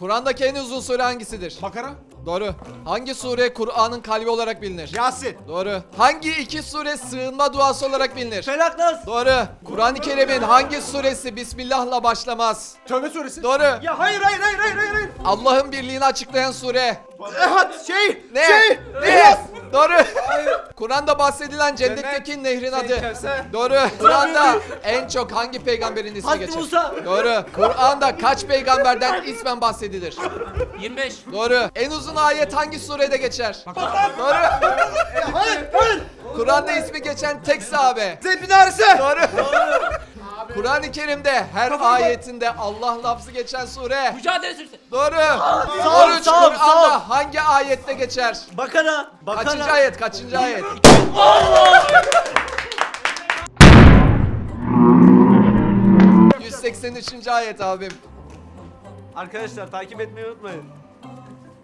Kur'an'daki en uzun sure hangisidir? Bakara. Doğru. Hangi sure Kur'an'ın kalbi olarak bilinir? Yasin. Doğru. Hangi iki sure sığınma duası olarak bilinir? Felak Nas. Doğru. Kur'an-ı Kerim'in hangi suresi Bismillah'la başlamaz? Tövbe suresi. Doğru. Ya hayır hayır hayır hayır hayır. hayır. Allah'ın birliğini açıklayan sure. Ehad şey. Ne? Şey. Ne? Doğru. Kur'an'da bahsedilen cennetteki nehrin adı. Kevser. Doğru. Kur'an'da en çok hangi peygamberin ismi Hazreti geçer? Musa. Doğru. Kur'an'da kaç peygamberden ismen bahsedilir? 25. Doğru. En uzun ayet hangi surede geçer? Doğru. Hayır hayır. Kur'an'da ismi geçen tek sahabe. Zeyd bin Harise. Doğru. Kur'an-ı Kerim'de her ayetinde Allah lafzı geçen sure. Mücadele süresi. Doğru. Sağ ol, Oruç sağ ol, Kur'an'da sağ ol. Hangi ayette geçer? Bakara. Bakara. Kaçıncı ayet? Kaçıncı ayet? ...183. ayet abim. Arkadaşlar takip etmeyi unutmayın.